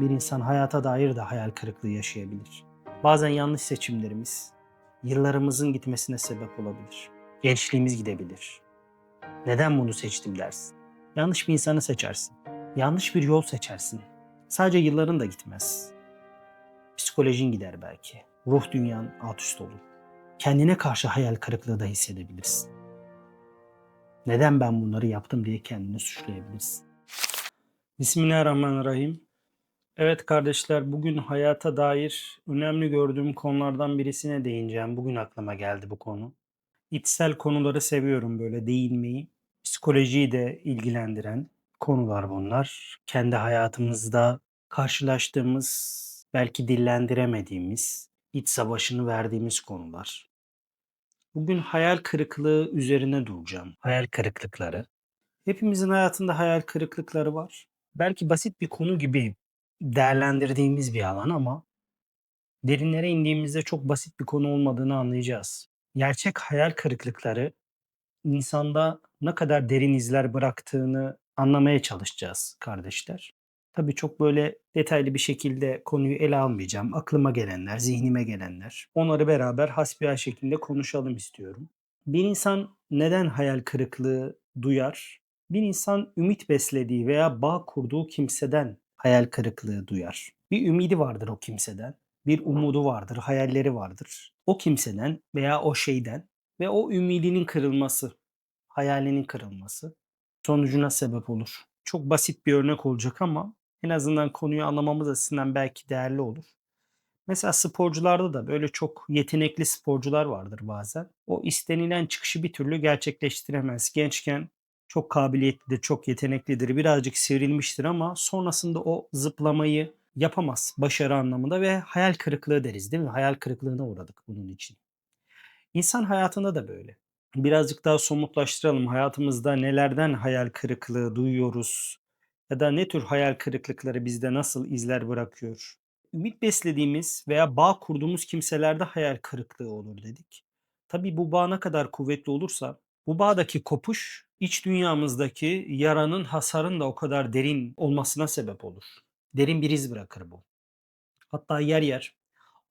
bir insan hayata dair de hayal kırıklığı yaşayabilir. Bazen yanlış seçimlerimiz yıllarımızın gitmesine sebep olabilir. Gençliğimiz gidebilir. Neden bunu seçtim dersin. Yanlış bir insanı seçersin. Yanlış bir yol seçersin. Sadece yılların da gitmez. Psikolojin gider belki. Ruh dünyan alt üst olur. Kendine karşı hayal kırıklığı da hissedebilirsin. Neden ben bunları yaptım diye kendini suçlayabilirsin. Bismillahirrahmanirrahim. Evet kardeşler bugün hayata dair önemli gördüğüm konulardan birisine değineceğim. Bugün aklıma geldi bu konu. İçsel konuları seviyorum böyle değinmeyi. Psikolojiyi de ilgilendiren konular bunlar. Kendi hayatımızda karşılaştığımız, belki dillendiremediğimiz, iç savaşını verdiğimiz konular. Bugün hayal kırıklığı üzerine duracağım. Hayal kırıklıkları. Hepimizin hayatında hayal kırıklıkları var. Belki basit bir konu gibi değerlendirdiğimiz bir alan ama derinlere indiğimizde çok basit bir konu olmadığını anlayacağız. Gerçek hayal kırıklıkları insanda ne kadar derin izler bıraktığını anlamaya çalışacağız kardeşler. Tabii çok böyle detaylı bir şekilde konuyu ele almayacağım. Aklıma gelenler, zihnime gelenler. Onları beraber hasbihal şeklinde konuşalım istiyorum. Bir insan neden hayal kırıklığı duyar? Bir insan ümit beslediği veya bağ kurduğu kimseden hayal kırıklığı duyar. Bir ümidi vardır o kimseden. Bir umudu vardır, hayalleri vardır. O kimseden veya o şeyden ve o ümidinin kırılması, hayalinin kırılması sonucuna sebep olur. Çok basit bir örnek olacak ama en azından konuyu anlamamız açısından belki değerli olur. Mesela sporcularda da böyle çok yetenekli sporcular vardır bazen. O istenilen çıkışı bir türlü gerçekleştiremez. Gençken çok kabiliyetlidir, çok yeteneklidir, birazcık sivrilmiştir ama sonrasında o zıplamayı yapamaz başarı anlamında ve hayal kırıklığı deriz değil mi? Hayal kırıklığına uğradık bunun için. İnsan hayatında da böyle. Birazcık daha somutlaştıralım. Hayatımızda nelerden hayal kırıklığı duyuyoruz ya da ne tür hayal kırıklıkları bizde nasıl izler bırakıyor? Ümit beslediğimiz veya bağ kurduğumuz kimselerde hayal kırıklığı olur dedik. Tabii bu bağ ne kadar kuvvetli olursa bu bağdaki kopuş iç dünyamızdaki yaranın, hasarın da o kadar derin olmasına sebep olur. Derin bir iz bırakır bu. Hatta yer yer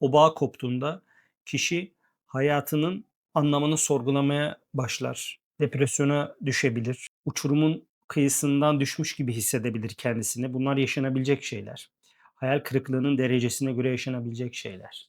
o bağ koptuğunda kişi hayatının anlamını sorgulamaya başlar. Depresyona düşebilir. Uçurumun kıyısından düşmüş gibi hissedebilir kendisini. Bunlar yaşanabilecek şeyler. Hayal kırıklığının derecesine göre yaşanabilecek şeyler.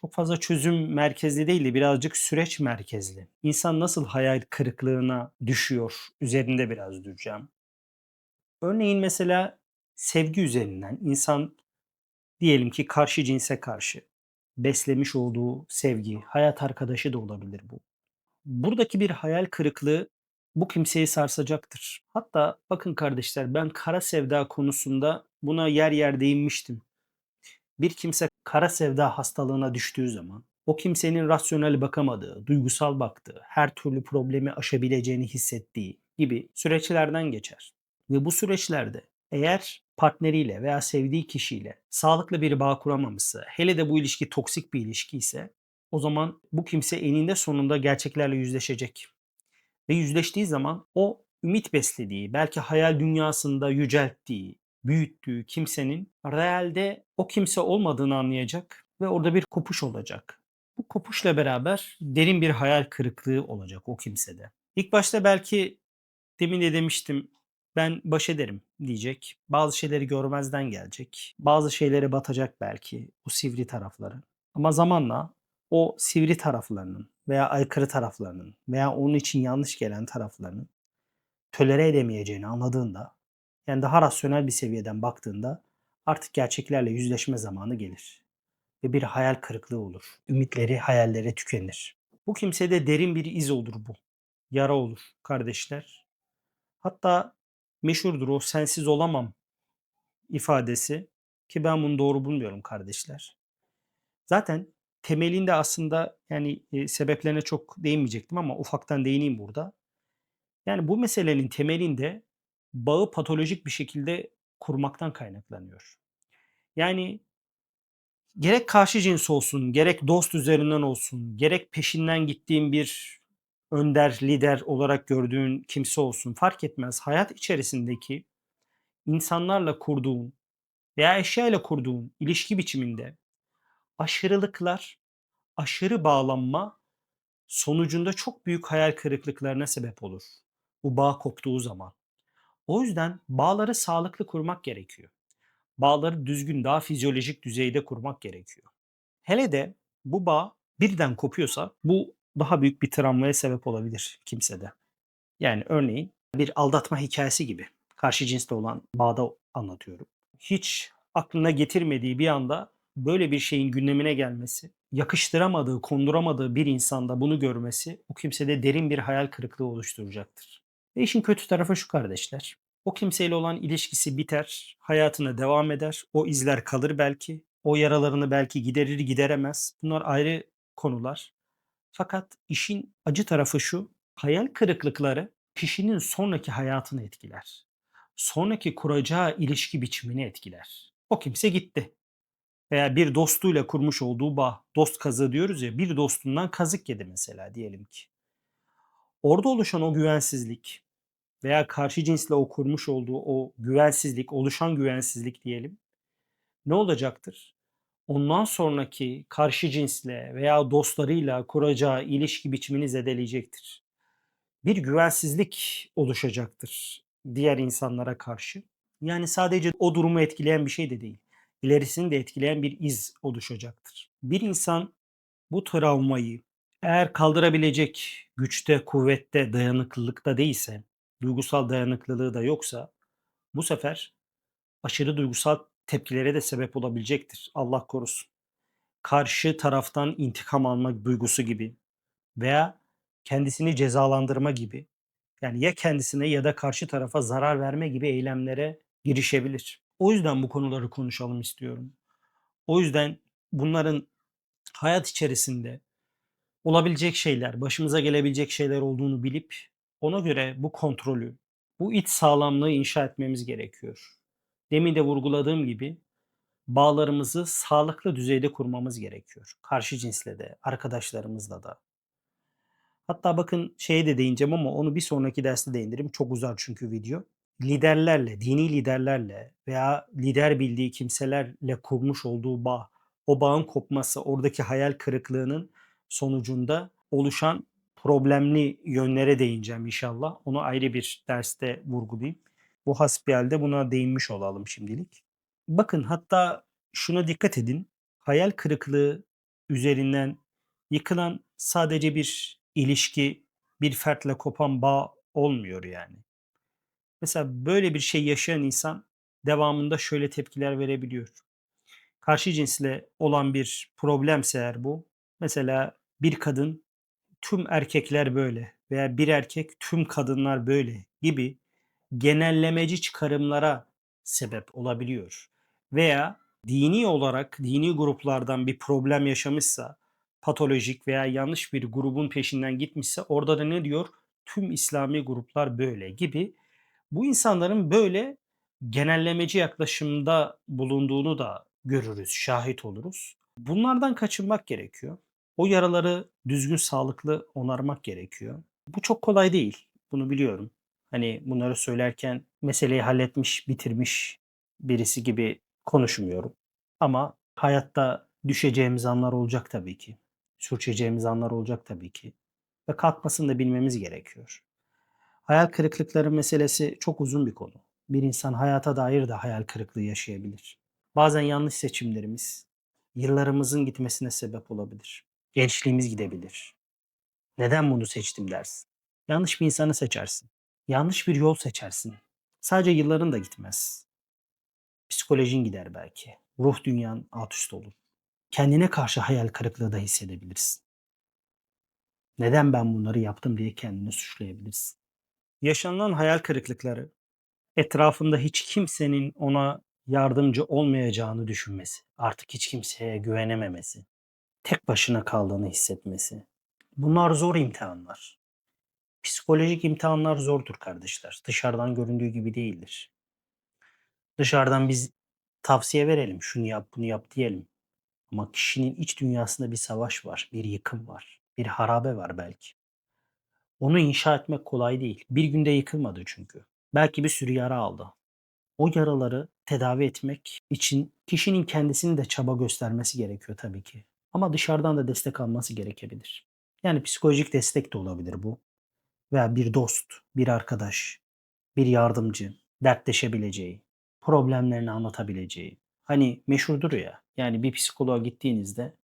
Çok fazla çözüm merkezli değil de birazcık süreç merkezli. İnsan nasıl hayal kırıklığına düşüyor üzerinde biraz duracağım. Örneğin mesela sevgi üzerinden insan diyelim ki karşı cinse karşı beslemiş olduğu sevgi, hayat arkadaşı da olabilir bu. Buradaki bir hayal kırıklığı bu kimseyi sarsacaktır. Hatta bakın kardeşler ben kara sevda konusunda buna yer yer değinmiştim. Bir kimse kara sevda hastalığına düştüğü zaman o kimsenin rasyonel bakamadığı, duygusal baktığı, her türlü problemi aşabileceğini hissettiği gibi süreçlerden geçer. Ve bu süreçlerde eğer partneriyle veya sevdiği kişiyle sağlıklı bir bağ kuramamışsa, hele de bu ilişki toksik bir ilişki ise o zaman bu kimse eninde sonunda gerçeklerle yüzleşecek. Ve yüzleştiği zaman o ümit beslediği, belki hayal dünyasında yücelttiği, büyüttüğü kimsenin realde o kimse olmadığını anlayacak ve orada bir kopuş olacak. Bu kopuşla beraber derin bir hayal kırıklığı olacak o kimsede. İlk başta belki demin de demiştim ben baş ederim diyecek. Bazı şeyleri görmezden gelecek. Bazı şeylere batacak belki o sivri tarafları. Ama zamanla o sivri taraflarının veya aykırı taraflarının veya onun için yanlış gelen taraflarının tölere edemeyeceğini anladığında yani daha rasyonel bir seviyeden baktığında artık gerçeklerle yüzleşme zamanı gelir. Ve bir hayal kırıklığı olur. Ümitleri, hayalleri tükenir. Bu kimsede derin bir iz olur bu. Yara olur kardeşler. Hatta meşhurdur o sensiz olamam ifadesi ki ben bunu doğru bulmuyorum kardeşler. Zaten temelinde aslında yani e, sebeplerine çok değinmeyecektim ama ufaktan değineyim burada. Yani bu meselenin temelinde bağı patolojik bir şekilde kurmaktan kaynaklanıyor. Yani gerek karşı cins olsun, gerek dost üzerinden olsun, gerek peşinden gittiğin bir önder, lider olarak gördüğün kimse olsun fark etmez. Hayat içerisindeki insanlarla kurduğun veya eşyayla kurduğun ilişki biçiminde aşırılıklar, aşırı bağlanma sonucunda çok büyük hayal kırıklıklarına sebep olur. Bu bağ koptuğu zaman. O yüzden bağları sağlıklı kurmak gerekiyor. Bağları düzgün, daha fizyolojik düzeyde kurmak gerekiyor. Hele de bu bağ birden kopuyorsa bu daha büyük bir travmaya sebep olabilir kimsede. Yani örneğin bir aldatma hikayesi gibi. Karşı cinsle olan bağda anlatıyorum. Hiç aklına getirmediği bir anda böyle bir şeyin gündemine gelmesi, yakıştıramadığı, konduramadığı bir insanda bunu görmesi o kimsede derin bir hayal kırıklığı oluşturacaktır. Ve işin kötü tarafı şu kardeşler. O kimseyle olan ilişkisi biter, hayatına devam eder, o izler kalır belki, o yaralarını belki giderir gideremez. Bunlar ayrı konular. Fakat işin acı tarafı şu, hayal kırıklıkları kişinin sonraki hayatını etkiler. Sonraki kuracağı ilişki biçimini etkiler. O kimse gitti. Veya bir dostuyla kurmuş olduğu bağ, dost kazığı diyoruz ya, bir dostundan kazık yedi mesela diyelim ki. Orada oluşan o güvensizlik veya karşı cinsle o kurmuş olduğu o güvensizlik, oluşan güvensizlik diyelim. Ne olacaktır? Ondan sonraki karşı cinsle veya dostlarıyla kuracağı ilişki biçimini zedeleyecektir. Bir güvensizlik oluşacaktır diğer insanlara karşı. Yani sadece o durumu etkileyen bir şey de değil. İlerisini de etkileyen bir iz oluşacaktır. Bir insan bu travmayı eğer kaldırabilecek güçte, kuvvette, dayanıklılıkta değilse, duygusal dayanıklılığı da yoksa bu sefer aşırı duygusal tepkilere de sebep olabilecektir. Allah korusun. Karşı taraftan intikam alma duygusu gibi veya kendisini cezalandırma gibi yani ya kendisine ya da karşı tarafa zarar verme gibi eylemlere girişebilir. O yüzden bu konuları konuşalım istiyorum. O yüzden bunların hayat içerisinde olabilecek şeyler, başımıza gelebilecek şeyler olduğunu bilip ona göre bu kontrolü, bu iç sağlamlığı inşa etmemiz gerekiyor. Demin de vurguladığım gibi bağlarımızı sağlıklı düzeyde kurmamız gerekiyor. Karşı cinsle de, arkadaşlarımızla da. Hatta bakın şeye de değineceğim ama onu bir sonraki derste değinirim. Çok uzar çünkü video. Liderlerle, dini liderlerle veya lider bildiği kimselerle kurmuş olduğu bağ, o bağın kopması, oradaki hayal kırıklığının sonucunda oluşan problemli yönlere değineceğim inşallah. Onu ayrı bir derste vurgulayayım. Bu hasbihalde buna değinmiş olalım şimdilik. Bakın hatta şuna dikkat edin. Hayal kırıklığı üzerinden yıkılan sadece bir ilişki, bir fertle kopan bağ olmuyor yani. Mesela böyle bir şey yaşayan insan devamında şöyle tepkiler verebiliyor. Karşı cinsle olan bir problemse eğer bu, mesela bir kadın tüm erkekler böyle veya bir erkek tüm kadınlar böyle gibi genellemeci çıkarımlara sebep olabiliyor. Veya dini olarak dini gruplardan bir problem yaşamışsa, patolojik veya yanlış bir grubun peşinden gitmişse orada da ne diyor? Tüm İslami gruplar böyle gibi. Bu insanların böyle genellemeci yaklaşımda bulunduğunu da görürüz, şahit oluruz. Bunlardan kaçınmak gerekiyor. O yaraları düzgün, sağlıklı onarmak gerekiyor. Bu çok kolay değil. Bunu biliyorum. Hani bunları söylerken meseleyi halletmiş, bitirmiş birisi gibi konuşmuyorum. Ama hayatta düşeceğimiz anlar olacak tabii ki. Sürçeceğimiz anlar olacak tabii ki. Ve kalkmasını da bilmemiz gerekiyor. Hayal kırıklıkları meselesi çok uzun bir konu. Bir insan hayata dair de hayal kırıklığı yaşayabilir. Bazen yanlış seçimlerimiz yıllarımızın gitmesine sebep olabilir. Gençliğimiz gidebilir. Neden bunu seçtim dersin. Yanlış bir insanı seçersin. Yanlış bir yol seçersin. Sadece yılların da gitmez. Psikolojin gider belki. Ruh dünyan alt üst olur. Kendine karşı hayal kırıklığı da hissedebilirsin. Neden ben bunları yaptım diye kendini suçlayabilirsin. Yaşanılan hayal kırıklıkları etrafında hiç kimsenin ona yardımcı olmayacağını düşünmesi, artık hiç kimseye güvenememesi, tek başına kaldığını hissetmesi. Bunlar zor imtihanlar. Psikolojik imtihanlar zordur kardeşler. Dışarıdan göründüğü gibi değildir. Dışarıdan biz tavsiye verelim, şunu yap, bunu yap diyelim. Ama kişinin iç dünyasında bir savaş var, bir yıkım var, bir harabe var belki. Onu inşa etmek kolay değil. Bir günde yıkılmadı çünkü. Belki bir sürü yara aldı. O yaraları tedavi etmek için kişinin kendisinin de çaba göstermesi gerekiyor tabii ki. Ama dışarıdan da destek alması gerekebilir. Yani psikolojik destek de olabilir bu. Veya bir dost, bir arkadaş, bir yardımcı, dertleşebileceği, problemlerini anlatabileceği. Hani meşhurdur ya, yani bir psikoloğa gittiğinizde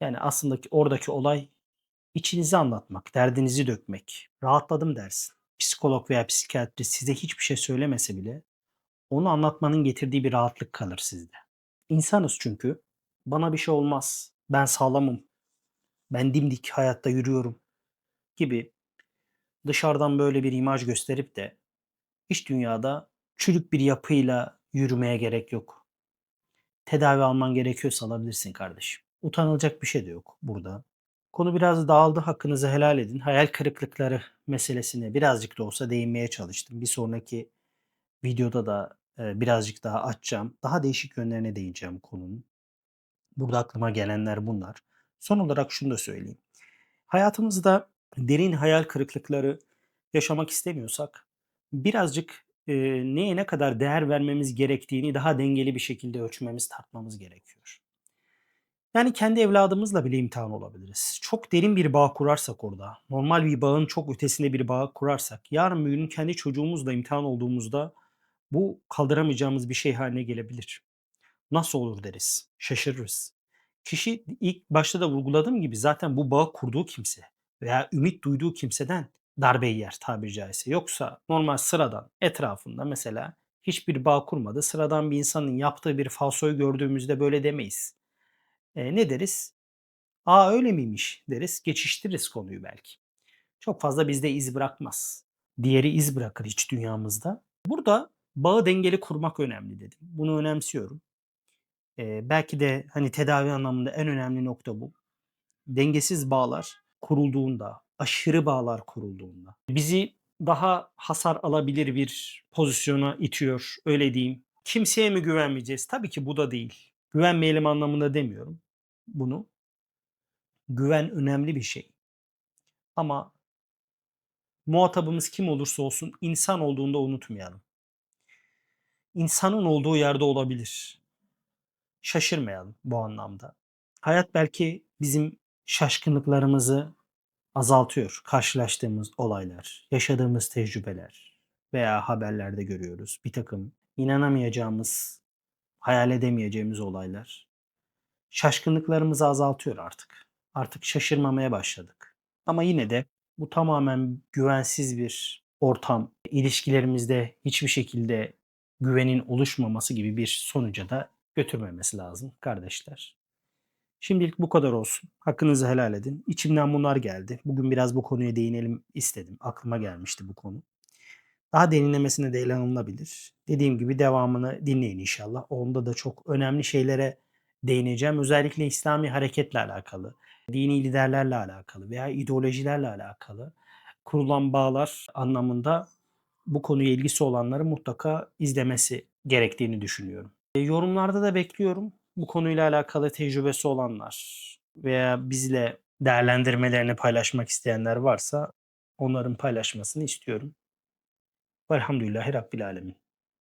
yani aslında ki oradaki olay içinizi anlatmak, derdinizi dökmek. Rahatladım dersin. Psikolog veya psikiyatrist size hiçbir şey söylemese bile onu anlatmanın getirdiği bir rahatlık kalır sizde. İnsanız çünkü. Bana bir şey olmaz. Ben sağlamım. Ben dimdik hayatta yürüyorum gibi dışarıdan böyle bir imaj gösterip de iç dünyada çürük bir yapıyla yürümeye gerek yok. Tedavi alman gerekiyorsa alabilirsin kardeşim. Utanılacak bir şey de yok burada. Konu biraz dağıldı. Hakkınızı helal edin. Hayal kırıklıkları meselesine birazcık da olsa değinmeye çalıştım. Bir sonraki videoda da birazcık daha açacağım. Daha değişik yönlerine değineceğim konunun. Burada aklıma gelenler bunlar. Son olarak şunu da söyleyeyim. Hayatımızda derin hayal kırıklıkları yaşamak istemiyorsak birazcık e, neye ne kadar değer vermemiz gerektiğini daha dengeli bir şekilde ölçmemiz, tartmamız gerekiyor. Yani kendi evladımızla bile imtihan olabiliriz. Çok derin bir bağ kurarsak orada, normal bir bağın çok ötesinde bir bağ kurarsak, yarın bir gün kendi çocuğumuzla imtihan olduğumuzda bu kaldıramayacağımız bir şey haline gelebilir. Nasıl olur deriz, şaşırırız. Kişi ilk başta da vurguladığım gibi zaten bu bağı kurduğu kimse veya ümit duyduğu kimseden darbe yer tabiri caizse. Yoksa normal sıradan etrafında mesela hiçbir bağ kurmadı. Sıradan bir insanın yaptığı bir falsoyu gördüğümüzde böyle demeyiz. E, ne deriz? Aa öyle miymiş deriz. Geçiştiririz konuyu belki. Çok fazla bizde iz bırakmaz. Diğeri iz bırakır hiç dünyamızda. Burada bağı dengeli kurmak önemli dedim. Bunu önemsiyorum. E, belki de hani tedavi anlamında en önemli nokta bu. Dengesiz bağlar kurulduğunda, aşırı bağlar kurulduğunda bizi daha hasar alabilir bir pozisyona itiyor, öyle diyeyim. Kimseye mi güvenmeyeceğiz? Tabii ki bu da değil. Güvenmeyelim anlamında demiyorum bunu. Güven önemli bir şey. Ama muhatabımız kim olursa olsun insan olduğunda unutmayalım. İnsanın olduğu yerde olabilir. Şaşırmayalım bu anlamda. Hayat belki bizim şaşkınlıklarımızı azaltıyor. Karşılaştığımız olaylar, yaşadığımız tecrübeler veya haberlerde görüyoruz. Bir takım inanamayacağımız, hayal edemeyeceğimiz olaylar. Şaşkınlıklarımızı azaltıyor artık. Artık şaşırmamaya başladık. Ama yine de bu tamamen güvensiz bir ortam, ilişkilerimizde hiçbir şekilde güvenin oluşmaması gibi bir sonuca da götürmemesi lazım kardeşler. Şimdilik bu kadar olsun. Hakkınızı helal edin. İçimden bunlar geldi. Bugün biraz bu konuya değinelim istedim. Aklıma gelmişti bu konu. Daha derinlemesine de ele alınabilir. Dediğim gibi devamını dinleyin inşallah. Onda da çok önemli şeylere değineceğim. Özellikle İslami hareketle alakalı, dini liderlerle alakalı veya ideolojilerle alakalı kurulan bağlar anlamında bu konuya ilgisi olanları mutlaka izlemesi gerektiğini düşünüyorum. E, yorumlarda da bekliyorum. Bu konuyla alakalı tecrübesi olanlar veya bizle değerlendirmelerini paylaşmak isteyenler varsa onların paylaşmasını istiyorum. Velhamdülillahi Rabbil Alemin.